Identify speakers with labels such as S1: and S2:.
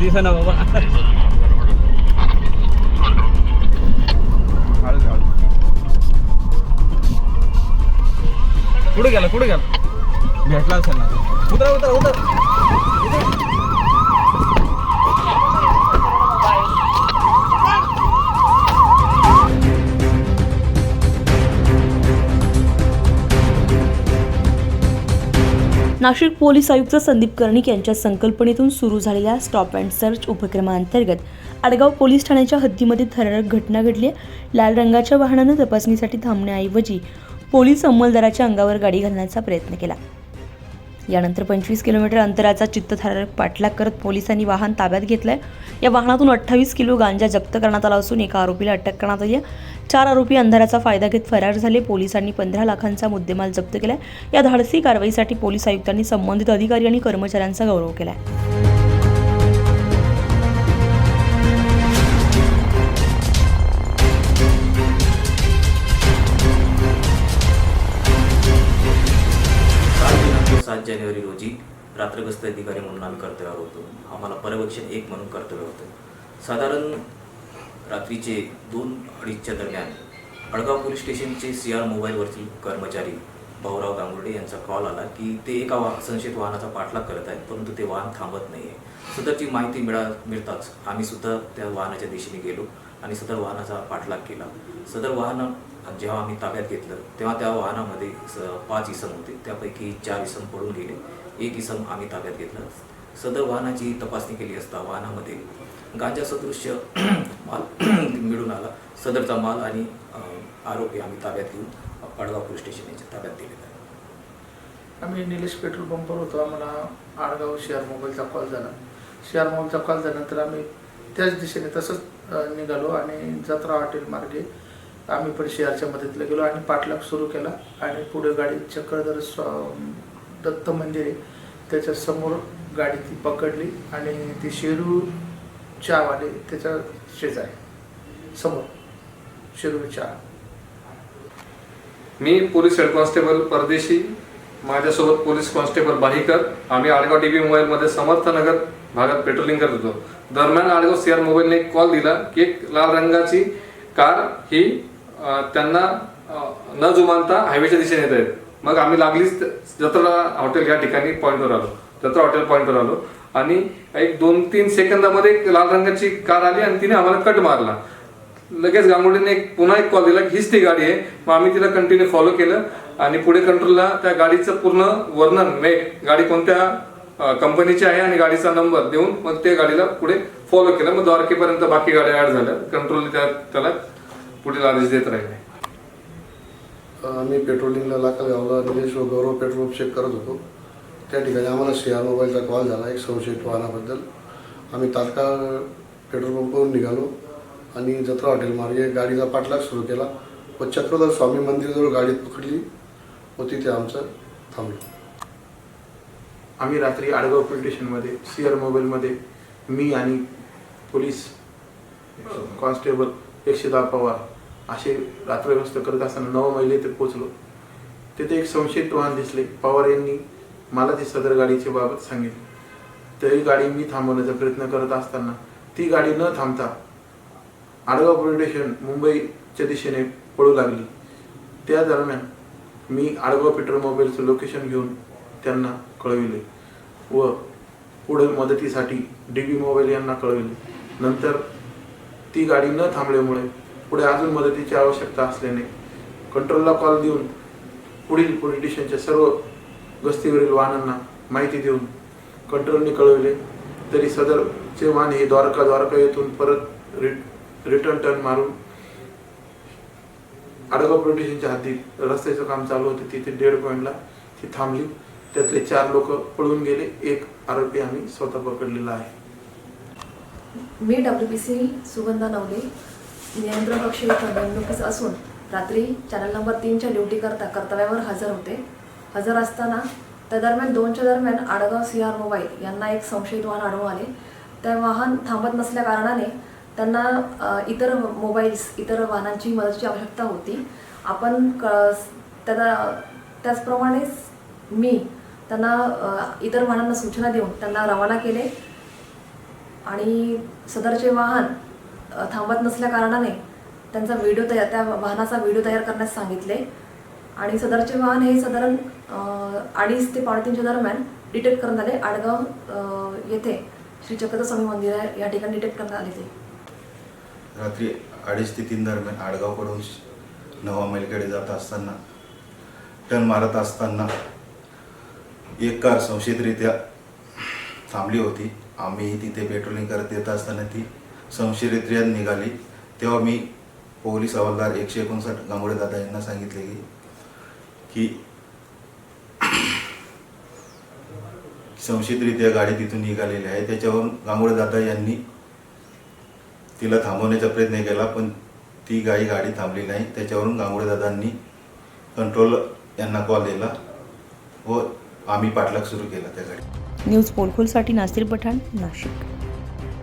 S1: दिसत ना बाबा. कुठे गेला? कुठे गेला? भेटला असेल ना. उतरा उतरा उतर.
S2: नाशिक पोलीस आयुक्त संदीप कर्णिक यांच्या संकल्पनेतून सुरू झालेल्या स्टॉप अँड सर्च उपक्रमाअंतर्गत आडगाव पोलीस ठाण्याच्या हद्दीमध्ये थरारक घटना घडली आहे. लाल रंगाच्या वाहनानं तपासणीसाठी थांबण्याऐवजी पोलीस अंमलदाराच्या अंगावर गाडी घालण्याचा प्रयत्न केला यानंतर पंचवीस किलोमीटर अंतराचा चित्तथरारक पाठलाग करत पोलिसांनी वाहन ताब्यात घेतलंय. या वाहनातून अठ्ठावीस किलो गांजा जप्त करण्यात आला असून एका आरोपीला अटक करण्यात आली आहे. चार आरोपी अंधाराचा फायदा घेत फरार झाले. पोलिसांनी पंधरा लाखांचा मुद्देमाल जप्त केलाय. या धाडसी कारवाईसाठी पोलीस आयुक्तांनी संबंधित अधिकारी आणि कर्मचाऱ्यांचा गौरव केलाय.
S3: आहे जानेवारी रोजी रात्रगस्त अधिकारी म्हणून आम्ही कर्तव्यावर होतो. आम्हाला पर्यवेक्षण एक म्हणून कर्तव्य होतं. साधारण रात्रीचे दोन अडीचच्या दरम्यान अडगाव पोलीस स्टेशनचे सी आर मोबाईलवरती कर्मचारी भाऊराव गांगुर्डे यांचा कॉल आला की ते एका वा संशयित वाहनाचा पाठलाग करत आहेत परंतु ते वाहन थांबत नाही आहे सदरची माहिती मिळा मिळताच आम्ही सुद्धा त्या वाहनाच्या दिशेने गेलो. आणि सदर वाहनाचा पाठलाग केला. सदर वाहन जेव्हा आम्ही ताब्यात घेतलं तेव्हा त्या वाहनामध्ये स पाच इसम होते. त्यापैकी चार इसम पडून गेले. एक इसम आम्ही ताब्यात घेतलं. सदर वाहनाची तपासणी केली असता वाहनामध्ये गांजा सदृश्य माल मिळून आला. सदरचा माल आणि आरोपी आम्ही ताब्यात घेऊन पाडगाव पोलीस स्टेशन यांच्या ताब्यात दिलेला आहे.
S4: आम्ही निलेश पेट्रोल पंपवर होतो. आम्हाला आडगाव शेअर मोबाईलचा कॉल झाला. शेअर मोबाईलचा कॉल झाल्यानंतर आम्ही त्याच दिशेने तसंच निघालो आणि जत्रा हॉटेल मार्गे आम्ही पण शेअरच्या मदतीला गेलो आणि पाठलाग सुरू केला आणि पुढे गाडी चक्रधर स्वा- दत्त मंदिर आहे. त्याच्यासमोर गाडी ती पकडली आणि ती शेरू चहावाले त्याच्या शेजारी समोर शेरू चहा
S5: मी पोलीस हेड कॉन्स्टेबल परदेशी माझ्यासोबत पोलीस कॉन्स्टेबल बाहिकर आम्ही आडगाव टी व्ही मोबाईलमध्ये समर्थनगर भागात पेट्रोलिंग करत होतो. दरम्यान आडगाव सी आर मोबाईलने एक कॉल दिला की एक लाल रंगाची कार ही त्यांना न जुमानता हायवेच्या दिशेने येत आहेत मग आम्ही लागलीच जत्रा हॉटेल या ठिकाणी पॉईंटवर आलो. जत्रा हॉटेल पॉईंटवर आलो. आणि एक दोन तीन सेकंदामध्ये एक लाल रंगाची कार आली आणि तिने आम्हाला कट मारला. लगेच गांगुलीने एक पुन्हा एक कॉल दिला की हीच ती गाडी आहे. मग आम्ही तिला कंटिन्यू फॉलो केलं आणि पुढे कंट्रोलला त्या गाडीचं पूर्ण वर्णन मेक गाडी कोणत्या कंपनीची आहे आणि गाडीचा नंबर देऊन मग त्या गाडीला पुढे फॉलो केलं. मग द्वारकेपर्यंत बाकी गाड्या ऍड झाल्या. कंट्रोल त्याला पुढील आदेश देत राहिले.
S6: आम्ही पेट्रोलिंगला लाकलगावला निलेश व गौरव पेट्रोल चेक करत होतो. त्या ठिकाणी आम्हाला शेअर मोबाईलचा कॉल झाला एक संशयित वाहनाबद्दल. आम्ही तात्काळ पेट्रोल पंपवरून निघालो. आणि जत्रा हॉटेल मार्गे गाडीचा पाठलाग सुरू केला. व चक्रधर स्वामी मंदिराजवळ गाडी पकडली. व तिथे आमचं थांबलं.
S4: आम्ही रात्री आडगाव पोलीस स्टेशनमध्ये सी आर मोबाईलमध्ये मी आणि पोलीस कॉन्स्टेबल एकशे दहा पवार असे रात्रव्यस्त करत असताना नऊ महिले ते पोचलो तिथे एक संशयित वाहन दिसले. पवार यांनी मला ती सदर गाडीच्या बाबत सांगितले. तरी गाडी मी थांबवण्याचा प्रयत्न करत असताना ती गाडी न थांबता आडगाव पोलीस स्टेशन मुंबईच्या दिशेने पळू लागली. त्या दरम्यान मी आडगाव पेट्रोल मोबाईलचं लोकेशन घेऊन त्यांना कळविले व पुढे मदतीसाठी डी बी मोबाईल यांना कळविले. नंतर ती गाडी न थांबल्यामुळे पुढे अजून मदतीची आवश्यकता असल्याने कंट्रोलला कॉल देऊन पुढील पोलीस स्टेशनच्या सर्व गस्तीवरील वाहनांना माहिती देऊन कंट्रोलने कळविले. तरी सदरचे वाहन हे द्वारका द्वारका येथून परत रिट रिटर्न टर्न मारून आडगाव प्रोटेशनच्या हद्दीत रस्त्याचं काम चालू होतं. तिथे डेड पॉईंटला ती थांबली. त्यातले चार लोक पळून गेले. एक आरोपी आम्ही स्वतः पकडलेला आहे.
S7: मी W P C Sugandha Navale नियंत्रण कक्ष निवडणुकीस असून रात्री चॅनल नंबर तीनच्या ड्युटीकरता कर्तव्यावर हजर होते. हजर असताना त्या दरम्यान दोनच्या दरम्यान आडगाव सी आर मोबाईल यांना एक संशयित वाहन आढळून आले. त्या वाहन थांबत नसल्या कारणाने त्यांना इतर मोबाईल्स इतर वाहनांची मदतीची आवश्यकता होती. आपण क त्याला त्याचप्रमाणेच मी त्यांना इतर वाहनांना सूचना देऊन त्यांना रवाना केले. आणि सदरचे वाहन थांबत नसल्या कारणाने त्यांचा व्हिडिओ तयार त्या वाहनाचा व्हिडिओ तयार करण्यास सांगितले. आणि सदरचे वाहन हे साधारण अडीच ते पावणेतीनच्या दरम्यान डिटेक्ट करण्यात आले. आडगाव येथे श्री चक्रधर स्वामी मंदिर आहे या ठिकाणी डिटेक्ट करण्यात आले ते.
S8: रात्री अडीच ते तीन दरम्यान आडगावकडून नवा मैलकडे जात असताना टर्न मारत असताना एक कार संशयितरित्या थांबली होती. आम्ही तिथे पेट्रोलिंग करत येत असताना ती संशयितरित्या निघाली. तेव्हा मी पोलीस हवालदार एकशे एकोणसाठ गांगोळे दादा यांना सांगितले की की संशयितरित्या गाडी तिथून निघालेली आहे. त्याच्यावरून गांगोळे दादा यांनी तिला थांबवण्याचा प्रयत्न केला पण ती गाई गाडी थांबली नाही. त्याच्यावरून गांगुळे दादांनी कंट्रोल यांना कॉल दिला व आम्ही पाठलाग सुरू केला त्या गाडी
S2: न्यूज पोलखोलसाठी नासिर पठाण नाशिक.